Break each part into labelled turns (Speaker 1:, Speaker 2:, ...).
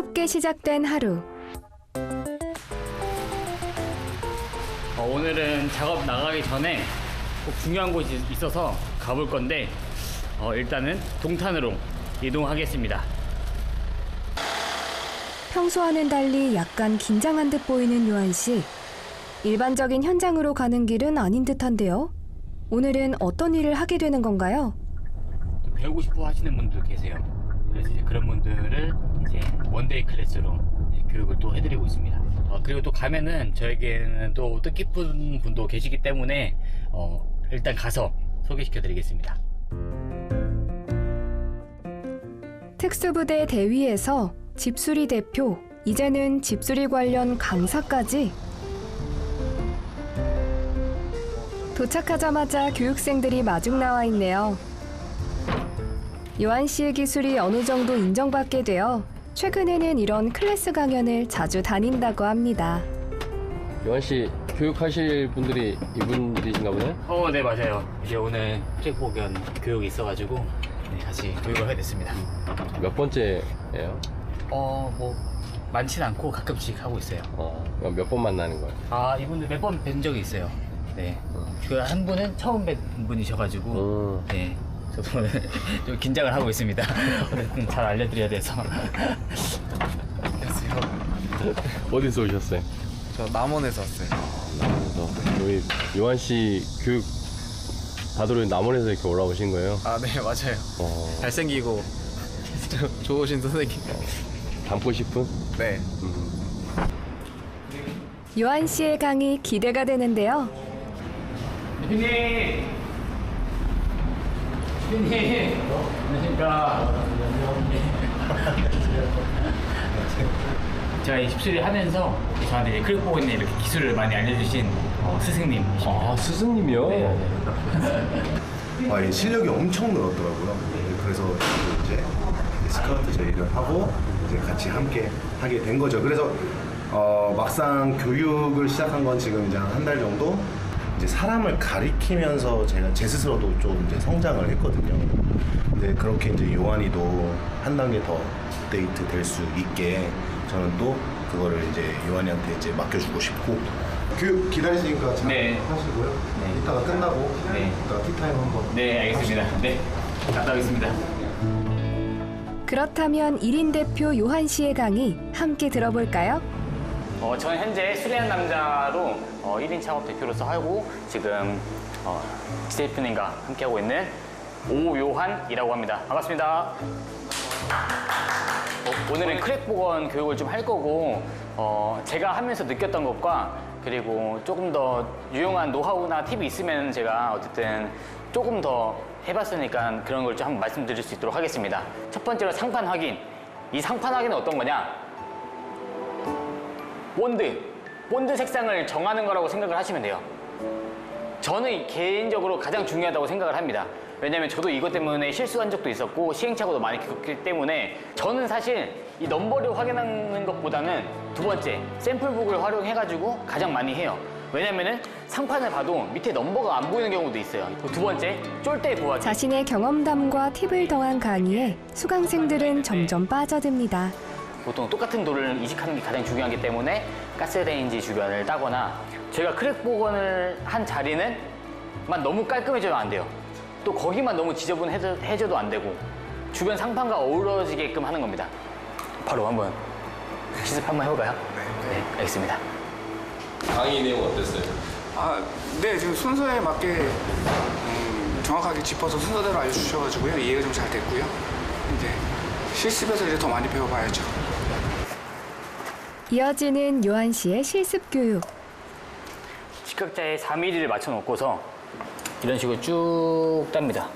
Speaker 1: 새롭게 시작된 하루.
Speaker 2: 어, 오늘은 작업 나가기 전에 꼭 중요한 곳이 있어서 가볼 건데 어, 일단은 동탄으로 이동하겠습니다.
Speaker 1: 평소와는 달리 약간 긴장한 듯 보이는 요한 씨. 일반적인 현장으로 가는 길은 아닌 듯한데요. 오늘은 어떤 일을 하게 되는 건가요?
Speaker 2: 좀 배우고 싶어 하시는 분도 계세요. 그래서 이제 그런 분들을 이제 원데이 클래스로 교육을 또 해드리고 있습니다. 어, 그리고 또 가면은 저에게는 또 뜻깊은 분도 계시기 때문에 어, 일단 가서 소개시켜 드리겠습니다.
Speaker 1: 특수부대 대위에서 집수리 대표, 이제는 집수리 관련 강사까지. 도착하자마자 교육생들이 마중 나와 있네요. 요한 씨의 기술이 어느 정도 인정받게 되어 최근에는 이런 클래스 강연을 자주 다닌다고 합니다.
Speaker 3: 요한 씨 교육하실 분들이 이분들이신가 보네.
Speaker 2: 어, 네 맞아요. 이제 오늘 트랙복연 교육이 있어가지고 네, 같이 교육을 하게 됐습니다.
Speaker 3: 몇 번째예요?
Speaker 2: 어, 뭐 많진 않고 가끔씩 하고 있어요.
Speaker 3: 어, 몇 번 만나는 거예요?
Speaker 2: 아 이분들 몇 번 뵌 적이 있어요. 네. 그 한 분은 처음 뵌 분이셔가지고
Speaker 3: 음.
Speaker 2: 네. 저도 오늘 좀 긴장을 하고 있습니다. 어쨌든 잘 알려드려야 돼서.
Speaker 3: 어디서 오셨어요?
Speaker 4: 저 남원에서 왔어요.
Speaker 3: 그래서 여기 요한 씨 교육 받으러 남원에서 이렇게 올라오신 거예요?
Speaker 4: 아, 네, 맞아요.
Speaker 3: 어,
Speaker 4: 잘생기고 저- 좋으신 선생님.
Speaker 3: 닮고 싶은?
Speaker 4: 네.
Speaker 1: 요한 씨의 강의 기대가 되는데요.
Speaker 2: 대표님! 대표님! 안녕하십니까. 제가 이 집수리 하면서 저한테 이제 클릭보이네 이렇게 기술을 많이 알려주신 어, 스승님이십니다.
Speaker 3: 아 스승님이요?
Speaker 5: 아, 예, 실력이 엄청 늘었더라고요. 예, 그래서 이제 스카우트 제의를 하고 이제 같이 함께 하게 된 거죠. 그래서 어, 막상 교육을 시작한 건 지금 이제 한 달 정도 이제 사람을 가리키면서 제가 제 스스로도 좀 이제 성장을 했거든요. 근데 그렇게 이제 요한이도 한 단계 더 업데이트 될 수 있게 저는 또 그거를 이제 요한이한테 이제 맡겨주고 싶고 교육 기다리시니까 잘
Speaker 2: 네.
Speaker 5: 하시고요.
Speaker 2: 네.
Speaker 5: 이따가 끝나고
Speaker 2: 네.
Speaker 5: 이따가 티타임 한번
Speaker 2: 네, 알겠습니다. 네, 갔다 오겠습니다.
Speaker 1: 그렇다면 1인 대표 요한 씨의 강의 함께 들어볼까요?
Speaker 2: 어, 저는 현재 수리한 남자로 어, 1인 창업 대표로서 하고 지금 어, 지대표님과 함께하고 있는 오요한이라고 합니다. 반갑습니다. 어, 오늘은 크랙 보건 교육을 좀 할 거고 어, 제가 하면서 느꼈던 것과 그리고 조금 더 유용한 노하우나 팁이 있으면 제가 어쨌든 조금 더 해봤으니까 그런 걸 좀 한번 말씀드릴 수 있도록 하겠습니다. 첫 번째로 상판 확인. 이 상판 확인은 어떤 거냐? 본드, 본드 색상을 정하는 거라고 생각을 하시면 돼요. 저는 개인적으로 가장 중요하다고 생각을 합니다. 왜냐면 저도 이것 때문에 실수한 적도 있었고 시행착오도 많이 겪기 때문에 저는 사실 이 넘버를 확인하는 것보다는 두 번째 샘플북을 활용해가지고 가장 많이 해요. 왜냐면은 상판을 봐도 밑에 넘버가 안 보이는 경우도 있어요. 두 번째 쫄대 구하기.
Speaker 1: 자신의 경험담과 팁을 더한 강의에 수강생들은 점점 빠져듭니다.
Speaker 2: 보통 똑같은 돌을 이식하는 게 가장 중요하기 때문에 가스레인지 주변을 따거나 제가 크랙 복원을 한 자리는 만 너무 깔끔해져도 안 돼요. 또 거기만 너무 지저분해져도 안 되고 주변 상판과 어우러지게끔 하는 겁니다. 바로 한번 실습 한번 해볼까요? 네, 알겠습니다.
Speaker 3: 강의 내용 어땠어요?
Speaker 6: 아, 네, 지금 순서에 맞게 음, 정확하게 짚어서 순서대로 알려주셔가지고요. 이해가 좀 잘 됐고요. 이제 실습에서 이제 더 많이 배워봐야죠.
Speaker 1: 이어지는 요한 씨의 실습 교육.
Speaker 2: 직각자에 4mm를 맞춰 놓고서 이런 식으로 쭉 땁니다.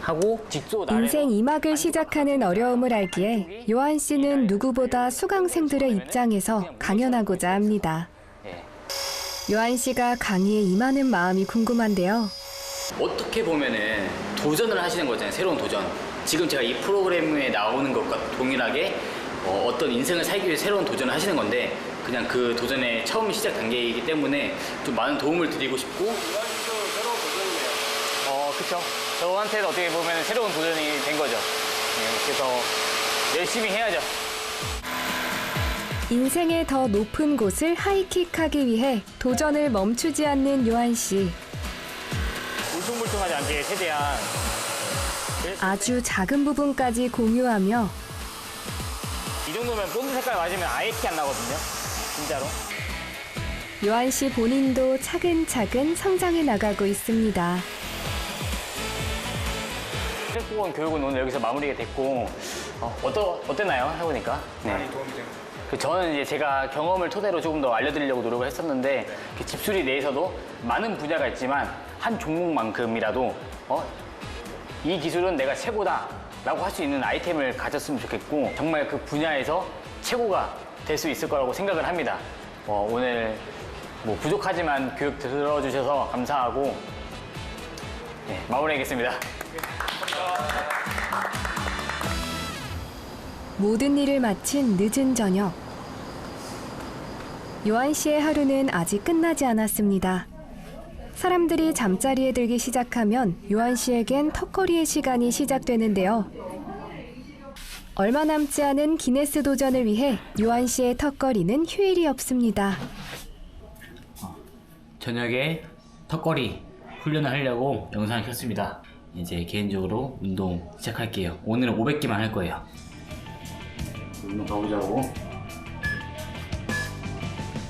Speaker 2: 하고 직소 나래
Speaker 1: 인생 2막을 시작하는 어려움을 알기에 요한 씨는 누구보다 수강생들의 입장에서 강연하고자 합니다.
Speaker 2: 예.
Speaker 1: 요한 씨가 강의에 임하는 마음이 궁금한데요.
Speaker 2: 어떻게 보면은 도전을 하시는 거잖아요. 새로운 도전. 지금 제가 이 프로그램에 나오는 것과 동일하게 어, 떤 인생을 살기 위해 새로운 도전을 하시는 건데 그냥 그 도전의 처음 시작 단계이기 때문에 좀 많은 도움을 드리고 싶고 어, 그쵸. 저한테는 어떻게 보면 새로운 도전이 된 거죠. 예, 그래서 열심히 해야죠.
Speaker 1: 인생의 더 높은 곳을 하이킥하기 위해 도전을 멈추지 않는 요한 씨.
Speaker 2: 울퉁불퉁하지 않게 최대한
Speaker 1: 아주 작은 부분까지 공유하며
Speaker 2: 이 정도면 본드 색깔 맞으면 아예 티 안 나거든요. 진짜로.
Speaker 1: 요한 씨 본인도 차근차근 성장해 나가고 있습니다.
Speaker 2: 트랙보건 교육은 오늘 여기서 마무리가 됐고 어, 어떠, 어땠나요? 해보니까. 네.
Speaker 6: 많이 도움이 됩니다.
Speaker 2: 그 저는 이제 제가 경험을 토대로 조금 더 알려드리려고 노력을 했었는데 그 집수리 내에서도 많은 분야가 있지만 한 종목만큼이라도 어, 이 기술은 내가 최고다 라고 할 수 있는 아이템을 가졌으면 좋겠고 정말 그 분야에서 최고가 될 수 있을 거라고 생각을 합니다. 어, 오늘 뭐 부족하지만 교육 들어주셔서 감사하고 네, 마무리하겠습니다.
Speaker 1: 모든 일을 마친 늦은 저녁. 요한 씨의 하루는 아직 끝나지 않았습니다. 사람들이 잠자리에 들기 시작하면 요한 씨에겐 턱걸이의 시간이 시작되는데요. 얼마 남지 않은 기네스 도전을 위해 요한 씨의 턱걸이는 휴일이 없습니다.
Speaker 2: 저녁에 턱걸이 훈련을 하려고 영상을 켰습니다. 이제 개인적으로 운동 시작할게요. 오늘은 500개만 할 거예요. 운동 가보자고.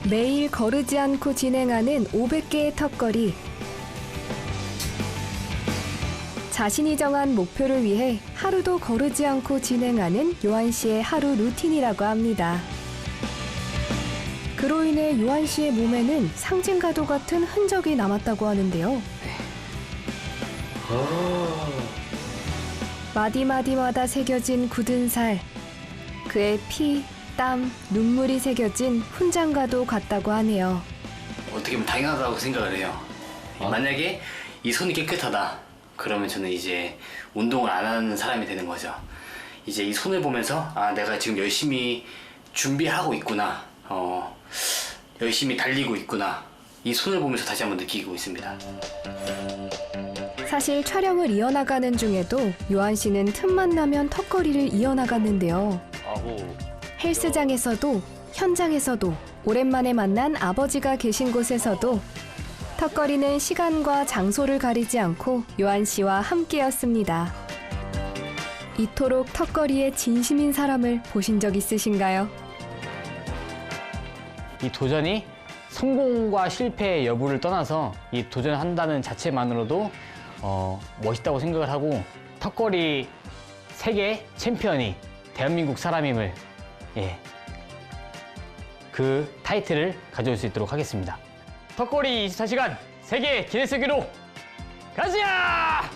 Speaker 1: 매일 거르지 않고 진행하는 500개의 턱걸이. 자신이 정한 목표를 위해 하루도 거르지 않고 진행하는 요한 씨의 하루 루틴이라고 합니다. 그로 인해 요한 씨의 몸에는 상징과도 같은 흔적이 남았다고 하는데요. 마디마디마다 새겨진 굳은 살, 그의 피, 땀, 눈물이 새겨진 훈장과도 같다고 하네요.
Speaker 2: 어떻게 보면 당연하다고 생각을 해요. 만약에 이 손이 깨끗하다. 그러면 저는 이제 운동을 안 하는 사람이 되는 거죠. 이제 이 손을 보면서 아 내가 지금 열심히 준비하고 있구나. 어 열심히 달리고 있구나. 이 손을 보면서 다시 한번 느끼고 있습니다.
Speaker 1: 사실 촬영을 이어나가는 중에도 요한 씨는 틈만 나면 턱걸이를 이어나갔는데요. 헬스장에서도 현장에서도 오랜만에 만난 아버지가 계신 곳에서도 턱걸이는 시간과 장소를 가리지 않고 요한 씨와 함께였습니다. 이토록 턱걸이에 진심인 사람을 보신 적 있으신가요?
Speaker 2: 이 도전이 성공과 실패의 여부를 떠나서 이 도전한다는 자체만으로도 어, 멋있다고 생각을 하고 턱걸이 세계 챔피언이 대한민국 사람임을 예, 그 타이틀을 가져올 수 있도록 하겠습니다. 턱걸이 24시간 세계 기네스 기록 가자!